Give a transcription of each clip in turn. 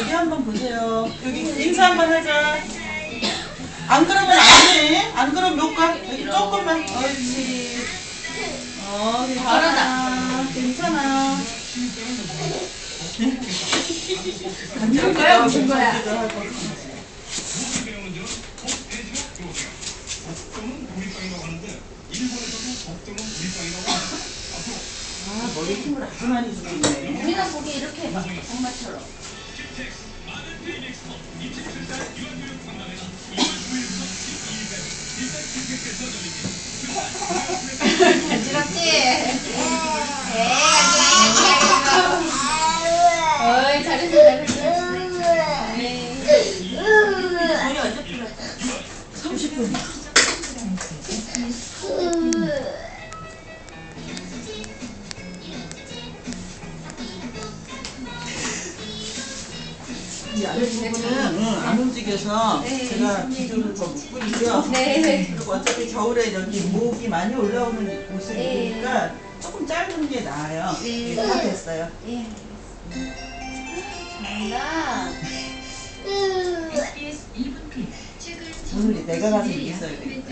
여기 한번 보세요. 여기 인사 한번 하자. 안 그러면 안 돼. 안 그러면 못 가. 여기 조금만. 옳지. 어, 괜찮아. 괜찮아. 줄 거야, 줄 거야. 아, 머리 힘을 아주 많이 주고 있네. 우리가 보기 이렇게 해봐. 엄마처럼. 간지럽지? 어이, 잘했어, 잘했어. 언제 풀었어? 30분. 이 아랫부분은 응, 안 움직여서 네. 제가 기둥을 더 묶고 있고요. 네. 그리고 어차피 겨울에 여기 목이 많이 올라오는 옷을 네. 입으니까 조금 짧은 게 나아요. 네. 이게 다 됐어요. 예. 잘한다. SBS 1분 클립. 최근 오늘 내가 가서 이겼어야 돼.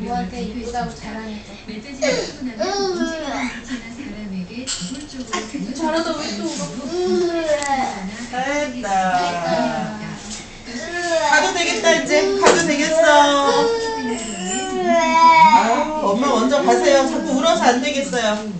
누구한테 이쁘다고 자랑했어. 멧돼지가 타고 나면 움직이는 기체나 사람에게 울어? 됐다. 가도 되겠다 이제. 가도 되겠어. 아유, 엄마 먼저 가세요. 자꾸 울어서 안 되겠어요.